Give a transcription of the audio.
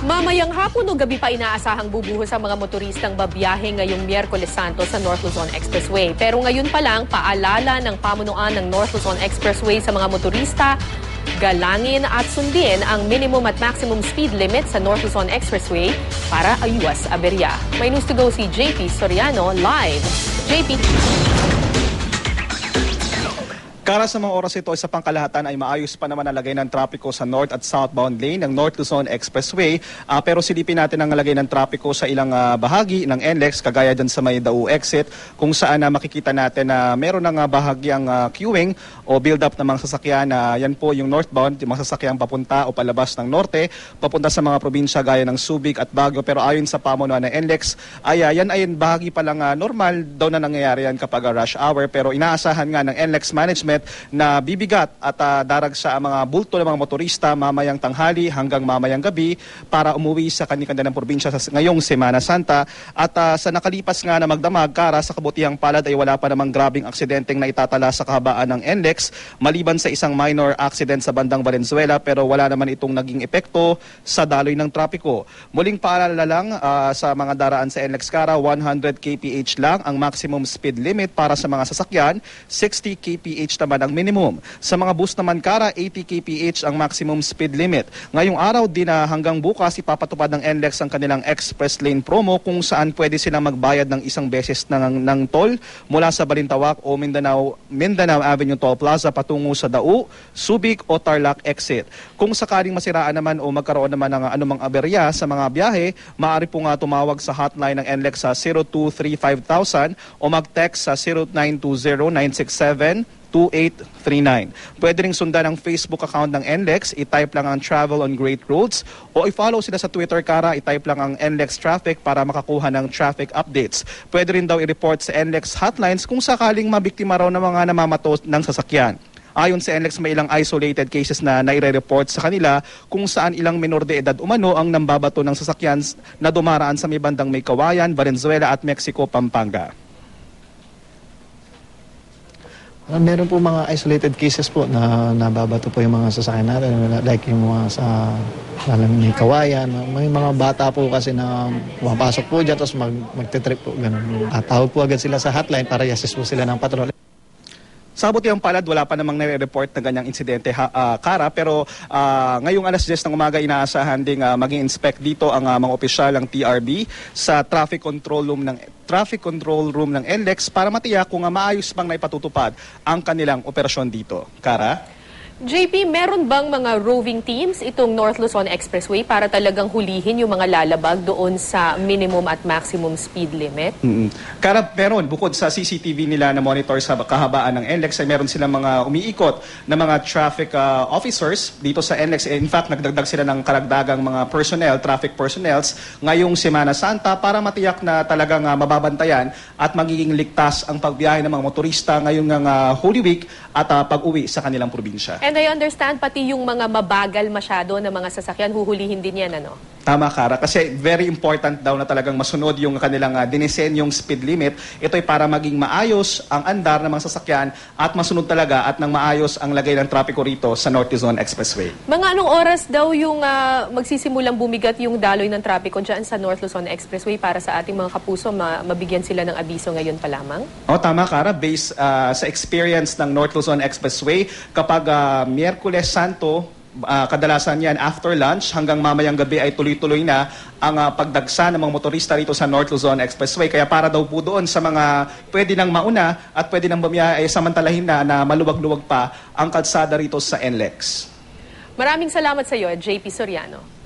Mamayang hapon o gabi pa inaasahang bubuhos ang mga motoristang babiyahe ngayong Miyerkules Santo sa North Luzon Expressway. Pero ngayon pa lang, paalala ng pamunuan ng North Luzon Expressway sa mga motorista, galangin at sundin ang minimum at maximum speed limit sa North Luzon Expressway para aywas aberya. May news to go si JP Soriano live. JP. Kara sa mga oras ito, sa pangkalahatan ay maayos pa naman ang lagay ng trapiko sa north at southbound lane ng North Luzon Expressway. Ah, pero silipin natin ang lagay ng trapiko sa ilang ah, bahagi ng NLEX, kagaya dyan sa may Dau exit, kung saan na makikita natin na meron ng uh, bahagyang ah, queuing o build-up ng mga sasakyan na yan po yung northbound, yung mga sasakyang papunta o palabas ng norte, papunta sa mga probinsya gaya ng Subic at Baguio. Pero ayon sa pamunuan ng NLEX, ay ah, yan ay bahagi pa lang ah, normal daw na nangyayari yan kapag ah, rush hour. Pero inaasahan nga ng NLEX management na bibigat at ah, darag sa mga bulto ng mga motorista mamayang tanghali hanggang mamayang gabi para umuwi sa kanilang probinsya sa ngayong Semana Santa. At ah, sa nakalipas nga na magdamag, Kara, sa kabutihang palad ay wala pa namang grabing aksidenteng na itatala sa kahabaan ng NLEX maliban sa isang minor accident sa bandang Valenzuela pero wala naman itong naging epekto sa daloy ng trapiko. Muling paalala lang ah, sa mga daraan sa NLEX Kara, 100 kph lang ang maximum speed limit para sa mga sasakyan, 60 kph naman ang minimum. Sa mga bus naman Kara, 80 kph ang maximum speed limit. Ngayong araw din na hanggang bukas ipapatupad ng NLEX ang kanilang express lane promo kung saan pwede silang magbayad ng isang beses ng, ng toll mula sa Balintawak o Mindanao, Mindanao Avenue Toll Plaza patungo sa Dau, Subic o Tarlac exit. Kung sakaling masiraan naman o magkaroon naman ng anumang aberya sa mga biyahe, maaari po nga tumawag sa hotline ng NLEX sa 0235,000 o mag-text sa 0920-967 2839. Pwede ring sundan ang Facebook account ng NLEX, i-type lang ang Travel on Great Roads o i-follow sila sa Twitter Kara, i-type lang ang NLEX Traffic para makakuha ng traffic updates. Pwede rin daw i-report sa NLEX hotlines kung sakaling mabiktima raw ng mga namamato ng sasakyan. Ayon sa NLEX, may ilang isolated cases na naire-report sa kanila kung saan ilang minor de edad umano ang nambabato ng sasakyan na dumaraan sa may bandang May Valenzuela at Mexico, Pampanga. Ah, meron po mga isolated cases po na nababato po yung mga sasakyan natin. Like yung mga sa alam ni Kawayan. May mga bata po kasi na pumapasok po dyan tapos mag, magte-trip po. Ganun. At tawag po agad sila sa hotline para i-assist po sila ng patrol. Sa ang palad, wala pa namang nare-report na ganyang insidente, ha, ah, Kara. Pero ah, ngayong alas 10 ng umaga, inaasahan ding uh, maging inspect dito ang ah, mga opisyal ng TRB sa traffic control room ng traffic control room ng NLEX para matiyak kung uh, maayos bang naipatutupad ang kanilang operasyon dito. Kara? JP, meron bang mga roving teams itong North Luzon Expressway para talagang hulihin yung mga lalabag doon sa minimum at maximum speed limit? Mm-mm. Kara, meron, bukod sa CCTV nila na monitor sa kahabaan ng NLEX, ay meron silang mga umiikot na mga traffic uh, officers dito sa NLEX. In fact, nagdagdag sila ng karagdagang mga personnel, traffic personnels, ngayong Semana Santa para matiyak na talagang uh, mababantayan at magiging ligtas ang pagbiyahe ng mga motorista ngayong uh, Holy Week at uh, pag-uwi sa kanilang probinsya. I understand pati yung mga mabagal masyado na mga sasakyan, huhulihin din yan, ano? Tama, Kara. Kasi very important daw na talagang masunod yung kanilang uh, dinesen yung speed limit. Ito ay para maging maayos ang andar ng mga sasakyan at masunod talaga at nang maayos ang lagay ng trapiko rito sa North Luzon Expressway. Mga anong oras daw yung uh, magsisimulang bumigat yung daloy ng trapiko dyan sa North Luzon Expressway para sa ating mga kapuso ma- mabigyan sila ng abiso ngayon pa lamang? Oh, tama, Kara. Based uh, sa experience ng North Luzon Expressway, kapag uh, Miyerkules Santo, uh, kadalasan yan after lunch hanggang mamayang gabi ay tuloy-tuloy na ang uh, pagdagsa ng mga motorista rito sa North Luzon Expressway. Kaya para daw po doon sa mga pwede nang mauna at pwede nang bumiyahe ay samantalahin na na maluwag-luwag pa ang kalsada rito sa NLEX. Maraming salamat sa iyo, JP Soriano.